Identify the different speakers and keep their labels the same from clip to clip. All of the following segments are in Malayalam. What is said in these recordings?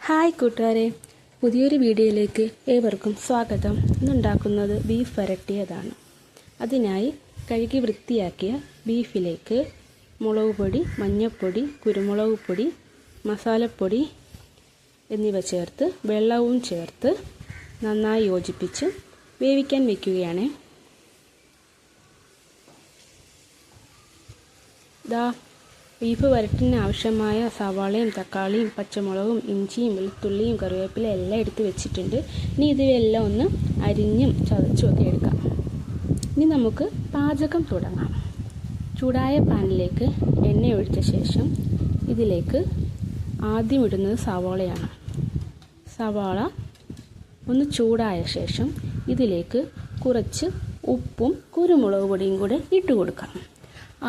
Speaker 1: ഹായ് കൂട്ടുകാരെ പുതിയൊരു വീഡിയോയിലേക്ക് ഏവർക്കും സ്വാഗതം. ഇന്നുണ്ടാക്കുന്നത് ബീഫ് വരട്ടിയതാണ്. അതിനായി കഴുകി വൃത്തിയാക്കിയ ബീഫിലേക്ക് മുളക് പൊടി മഞ്ഞൾപ്പൊടി കുരുമുളക് പൊടി മസാലപ്പൊടി എന്നിവ ചേർത്ത് വെള്ളവും ചേർത്ത് നന്നായി യോജിപ്പിച്ച് വേവിക്കാൻ വയ്ക്കുകയാണ് ദാ ബീഫ് വരട്ടിന് ആവശ്യമായ സവാളയും തക്കാളിയും പച്ചമുളകും ഇഞ്ചിയും വെളുത്തുള്ളിയും കറിവേപ്പില എല്ലാം എടുത്ത് വെച്ചിട്ടുണ്ട്. ഇനി ഇവയെല്ലാം ഒന്ന് അരിഞ്ഞും ചതച്ചും ഒക്കെ എടുക്കാം. ഇനി നമുക്ക് പാചകം തുടങ്ങാം. ചൂടായ പാനിലേക്ക് എണ്ണ ഒഴിച്ച ശേഷം ഇതിലേക്ക് ആദ്യം ഇടുന്നത് സവാളയാണ്. സവാള ഒന്ന് ചൂടായ ശേഷം ഇതിലേക്ക് കുറച്ച് ഉപ്പും കുരുമുളക് പൊടിയും കൂടെ ഇട്ട് കൊടുക്കാം.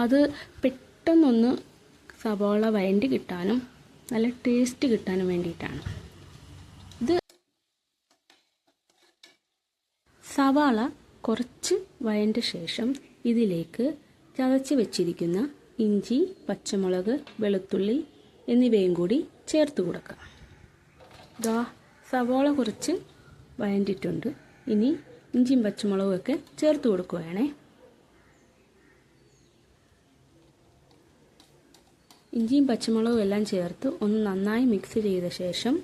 Speaker 1: അത് പെട്ടെന്നൊന്ന് സവാള വഴണ്ടി കിട്ടാനും നല്ല ടേസ്റ്റ് കിട്ടാനും വേണ്ടിയിട്ടാണ്. ഇത് സവാള കുറച്ച് വഴണ്ട ശേഷം ഇതിലേക്ക് ചതച്ച് വെച്ചിരിക്കുന്ന ഇഞ്ചി പച്ചമുളക് വെളുത്തുള്ളി എന്നിവയും കൂടി ചേർത്ത് കൊടുക്കാം. ദാ സവാള കുറച്ച് വഴണ്ടിട്ടുണ്ട് ഇനി ഇഞ്ചിയും പച്ചമുളകും ഒക്കെ ചേർത്ത് കൊടുക്കുകയാണേ. ഇഞ്ചിയും പച്ചമുളകും എല്ലാം ചേർത്ത് ഒന്ന് നന്നായി മിക്സ് ചെയ്ത ശേഷം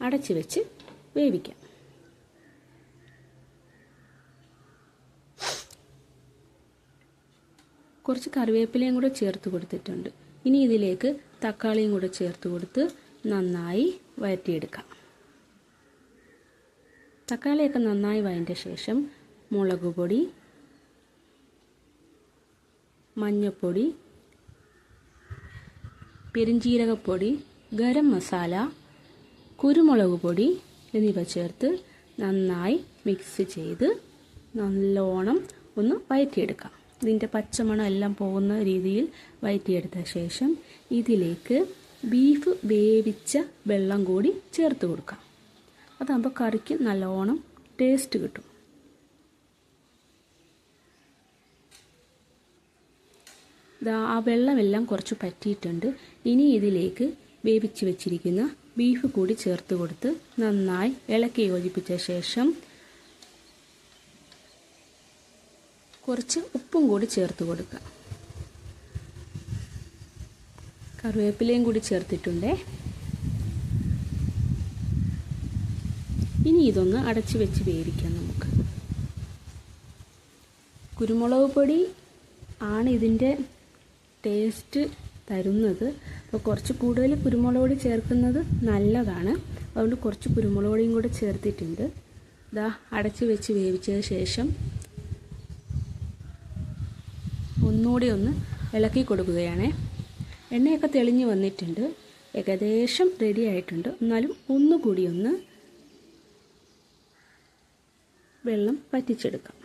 Speaker 1: അടച്ചു വെച്ച് വേവിക്കാം. കുറച്ച് കറിവേപ്പിലയും കൂടെ ചേർത്ത് കൊടുത്തിട്ടുണ്ട്. ഇനി ഇതിലേക്ക് തക്കാളിയും കൂടെ ചേർത്ത് കൊടുത്ത് നന്നായി വഴറ്റിയെടുക്കാം. തക്കാളിയൊക്കെ നന്നായി വഴന്റെ ശേഷം മുളക് പൊടി മഞ്ഞൾപ്പൊടി പെരിഞ്ജീരകപ്പൊടി ഗരം മസാല കുരുമുളക് പൊടി എന്നിവ ചേർത്ത് നന്നായി മിക്സ് ചെയ്ത് നല്ലോണം ഒന്ന് വയറ്റിയെടുക്കാം. ഇതിന്റെ പച്ചമണം എല്ലാം പോകുന്ന രീതിയിൽ വയറ്റിയെടുത്ത ശേഷം ഇതിലേക്ക് ബീഫ് വേവിച്ച വെള്ളം കൂടി ചേർത്ത് കൊടുക്കാം. അതാകുമ്പോൾ കറിക്ക് നല്ലോണം ടേസ്റ്റ് കിട്ടും ദാ ആ വെള്ളമെല്ലാം കുറച്ച് പറ്റിയിട്ടുണ്ട്. ഇനി ഇതിലേക്ക് വേവിച്ച് വെച്ചിരിക്കുന്ന ബീഫ് കൂടി ചേർത്ത് കൊടുത്ത് നന്നായി ഇളക്കി യോജിപ്പിച്ച ശേഷം കുറച്ച് ഉപ്പും കൂടി ചേർത്ത് കൊടുക്കുക. കറിവേപ്പിലയും കൂടി ചേർത്തിട്ടുണ്ടേ. ഇനി ഇതൊന്ന് അടച്ചു വെച്ച് വേവിക്കാം നമുക്ക്. കുരുമുളക് പൊടി ആണ് ഇതിന്റെ ടേസ്റ്റ് തരുന്നത്. അപ്പോൾ കുറച്ച് കൂടുതൽ കുരുമുളക് പൊടി ചേർക്കുന്നത് നല്ലതാണ്. അതുകൊണ്ട് കുറച്ച് കുരുമുളക് പൊടിയും കൂടെ ചേർത്തിട്ടുണ്ട്. ഇതാ അടച്ച് വെച്ച് വേവിച്ചതിന് ശേഷം ഒന്നുകൂടി ഒന്ന് ഇളക്കി കൊടുക്കുകയാണ്. എണ്ണയൊക്കെ തെളിഞ്ഞ് വന്നിട്ടുണ്ട്. ഏകദേശം റെഡി ആയിട്ടുണ്ട്. എന്നാലും ഒന്നുകൂടി ഒന്ന് വെള്ളം പറ്റിച്ചെടുക്കാം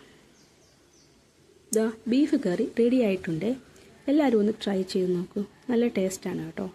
Speaker 1: ദാ ബീഫ് കറി റെഡി ആയിട്ടുണ്ട്. എല്ലാവരും ഒന്ന് ട്രൈ ചെയ്ത് നോക്കൂ. നല്ല ടേസ്റ്റാണ് കേട്ടോ.